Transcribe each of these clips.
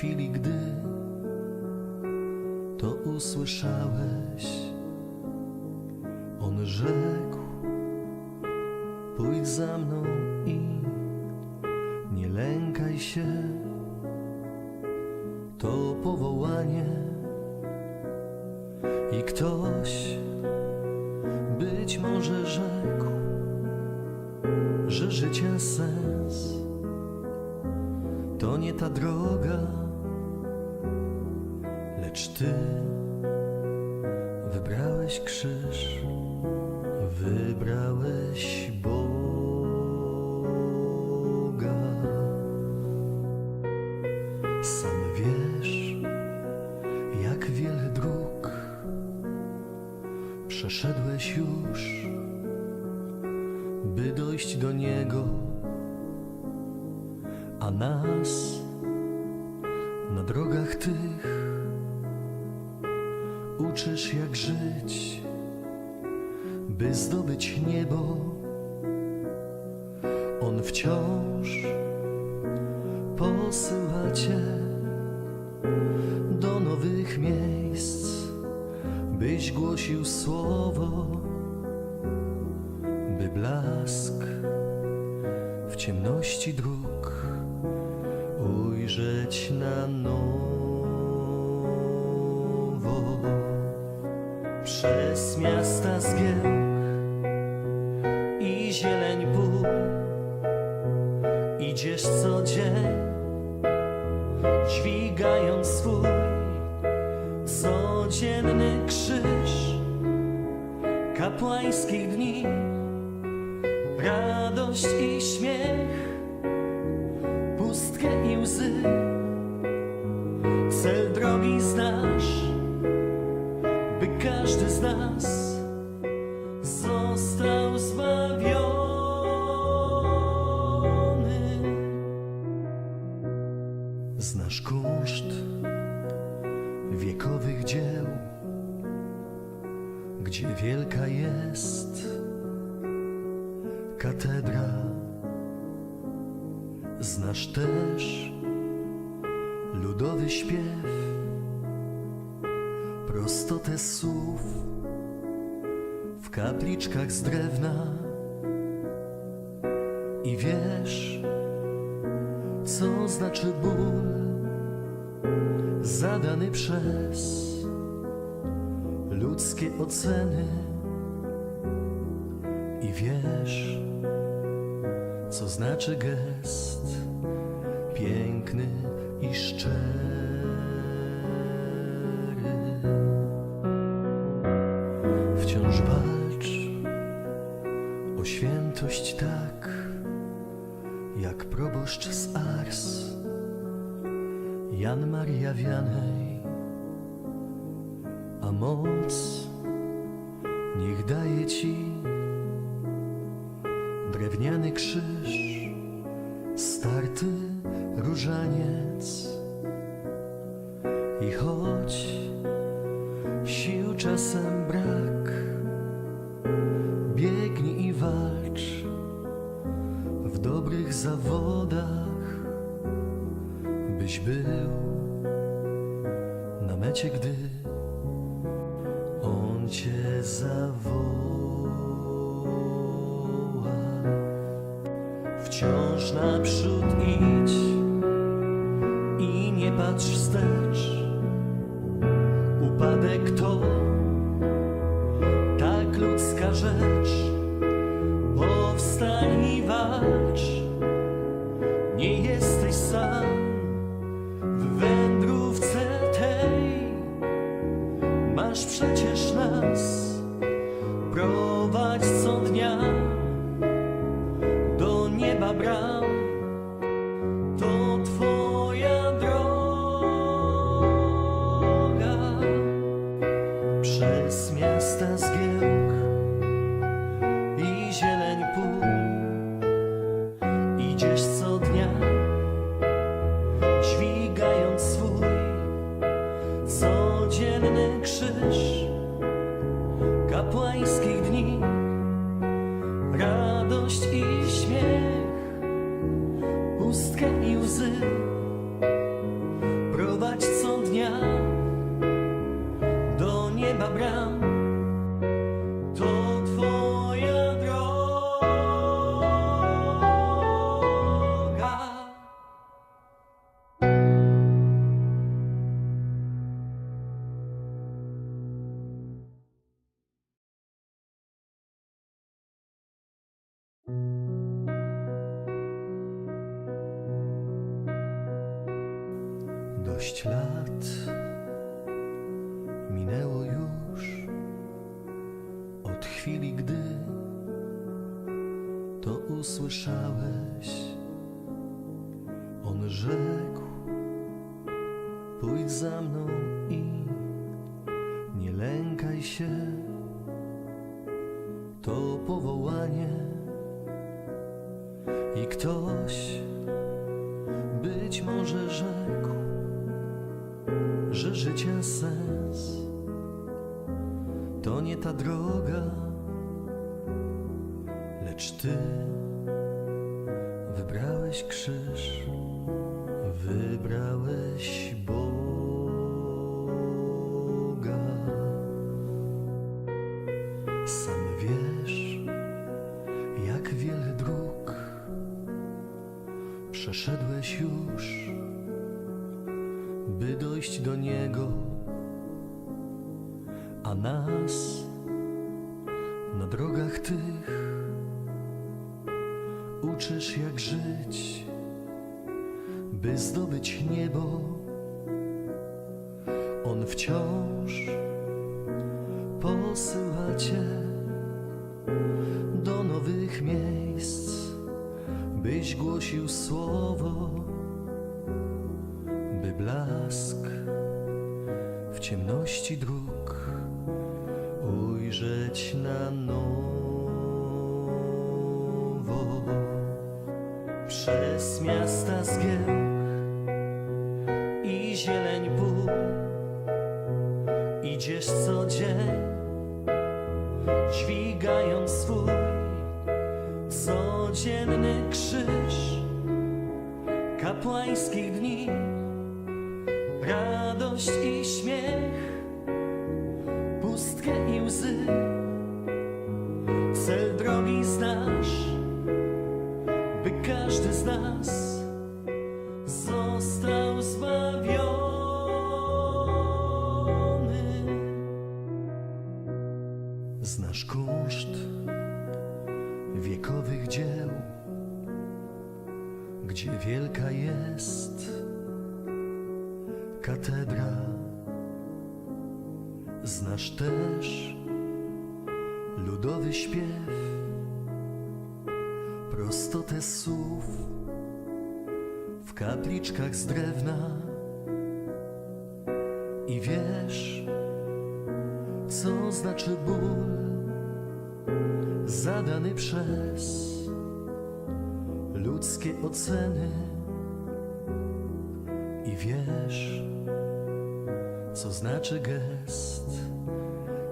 chwili, gdy to usłyszałeś, on rzekł: Pójdź za mną i nie lękaj się. To powołanie i ktoś być może rzekł, że życia sens to nie ta droga, lecz ty wybrałeś krzyż, wybrałeś Boga. Sam wiesz, jak wiele dróg przeszedłeś już, by dojść do Niego, a nas na drogach tych uczysz, jak żyć, by zdobyć niebo. On wciąż posyła Cię do nowych miejsc, byś głosił słowo, by blask w ciemności dróg ujrzeć na nowo. Przez miasta zgiełk i zieleń pól idziesz co dzień, dźwigając swój codzienny krzyż. Kapłańskich dni, radość i śmiech, pustkę i łzy. Cel drogi znasz, prostotę słów w kapliczkach z drewna i wiesz, co znaczy ból zadany przez ludzkie oceny i wiesz, co znaczy gest piękny i szczery. Wciąż walcz. O świętość tak, jak proboszcz z Ars, Jan Maria Wianej, a moc niech daje ci drewniany krzyż, starty różaniec. I choć sił czasem brak, biegnij i walcz w dobrych zawodach, byś był na mecie, gdy on cię zawoła. Wciąż naprzód idź i nie patrz wstecz. aż przed chwili, gdy to usłyszałeś. On rzekł: Pójdź za mną i nie lękaj się. To powołanie i ktoś być może rzekł, że życia sens to nie ta droga, lecz ty wybrałeś krzyż, wybrałeś Boga. Sam wiesz, jak wiele dróg przeszedłeś już, by dojść do Niego, a nas na drogach tych uczysz, jak żyć, by zdobyć niebo. On wciąż posyła Cię do nowych miejsc, byś głosił słowo, by blask w ciemności dróg ujrzeć na nowo. Przez miasta zgiełk i zieleń pól idziesz co dzień, dźwigając swój codzienny krzyż kapłańskich dni, radość i śmiech, pustkę i łzy. Cel drogi znasz, każdy z nas został zbawiony. Znasz kunszt wiekowych dzieł, gdzie wielka jest katedra. Znasz też ludowy śpiew, prostotę słów w kapliczkach z drewna i wiesz, co znaczy ból zadany przez ludzkie oceny i wiesz, co znaczy gest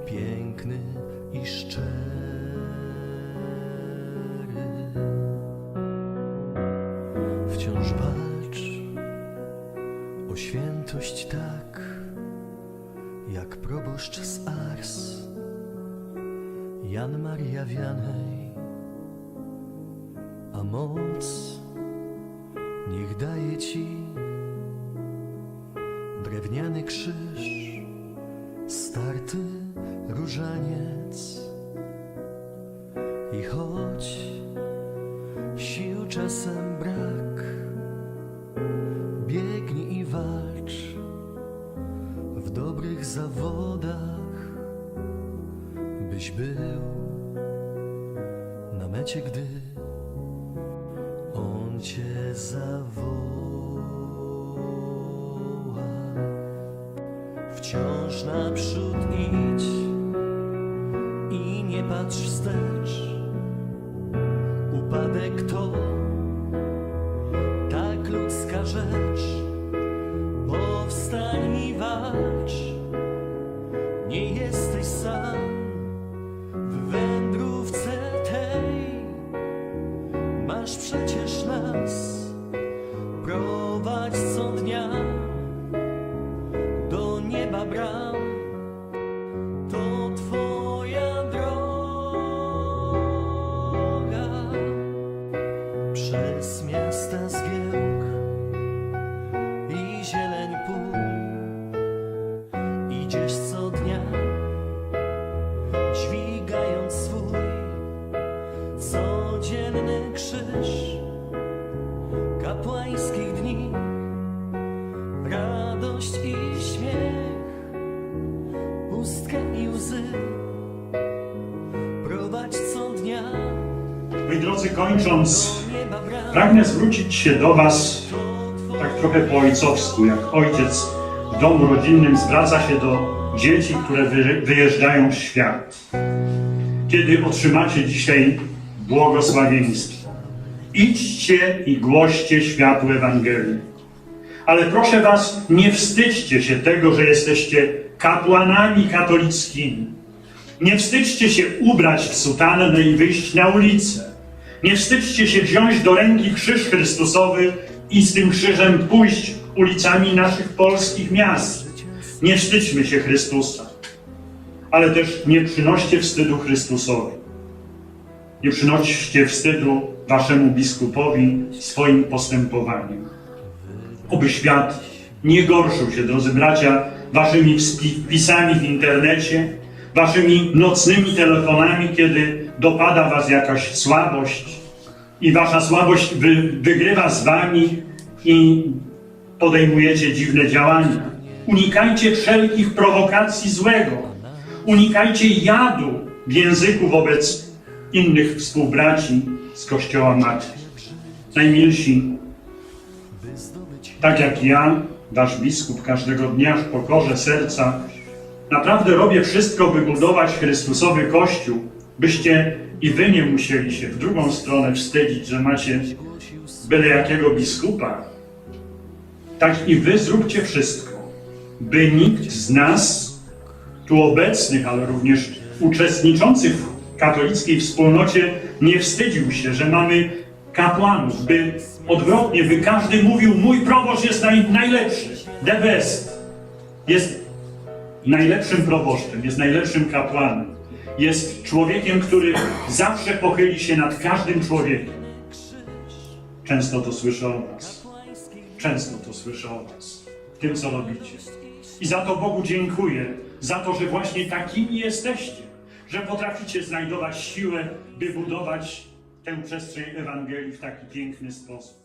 piękny i szczery. Świętość tak, jak proboszcz z Ars, Jan Maria Wianej, a moc niech daje ci drewniany krzyż, starty różaniec. I choć sił czasem brak, zawodach, byś był na mecie, gdy on cię zawoła. Wciąż naprzód idź i nie patrz wstecz. krzyż kapłańskich dni, radość i śmiech, pustka i łzy, prowadź co dnia. Moi drodzy, kończąc, pragnę zwrócić się do Was tak trochę po ojcowsku, jak ojciec w domu rodzinnym zwraca się do dzieci, które wyjeżdżają w świat. Kiedy otrzymacie dzisiaj błogosławieństwo, idźcie i głoście światu Ewangelii. Ale proszę Was, nie wstydźcie się tego, że jesteście kapłanami katolickimi. Nie wstydźcie się ubrać w sutannę i wyjść na ulicę. Nie wstydźcie się wziąć do ręki krzyż Chrystusowy i z tym krzyżem pójść ulicami naszych polskich miast. Nie wstydźmy się Chrystusa, ale też nie przynoście wstydu Chrystusowi. Nie przynoście wstydu waszemu biskupowi swoim postępowaniem. Oby świat nie gorszył się, drodzy bracia, waszymi wpisami w internecie, waszymi nocnymi telefonami, kiedy dopada was jakaś słabość i wasza słabość wy, wygrywa z wami i podejmujecie dziwne działania. Unikajcie wszelkich prowokacji złego. Unikajcie jadu w języku wobec innych współbraci z Kościoła Matki. Najmilsi, tak jak ja, wasz biskup, każdego dnia w pokorze serca, naprawdę robię wszystko, by budować Chrystusowy Kościół, byście i wy nie musieli się w drugą stronę wstydzić, że macie byle jakiego biskupa. Tak i wy zróbcie wszystko, by nikt z nas, tu obecnych, ale również uczestniczących w katolickiej wspólnocie, nie wstydził się, że mamy kapłanów, by odwrotnie, by każdy mówił, mój proboszcz jest naj, najlepszy, the best. Jest najlepszym proboszczem, jest najlepszym kapłanem. Jest człowiekiem, który zawsze pochyli się nad każdym człowiekiem. Często to słyszę o was. Często to słyszę o was. Tym, co robicie. I za to Bogu dziękuję. Za to, że właśnie takimi jesteście. Że potraficie znajdować siłę, by budować tę przestrzeń Ewangelii w taki piękny sposób.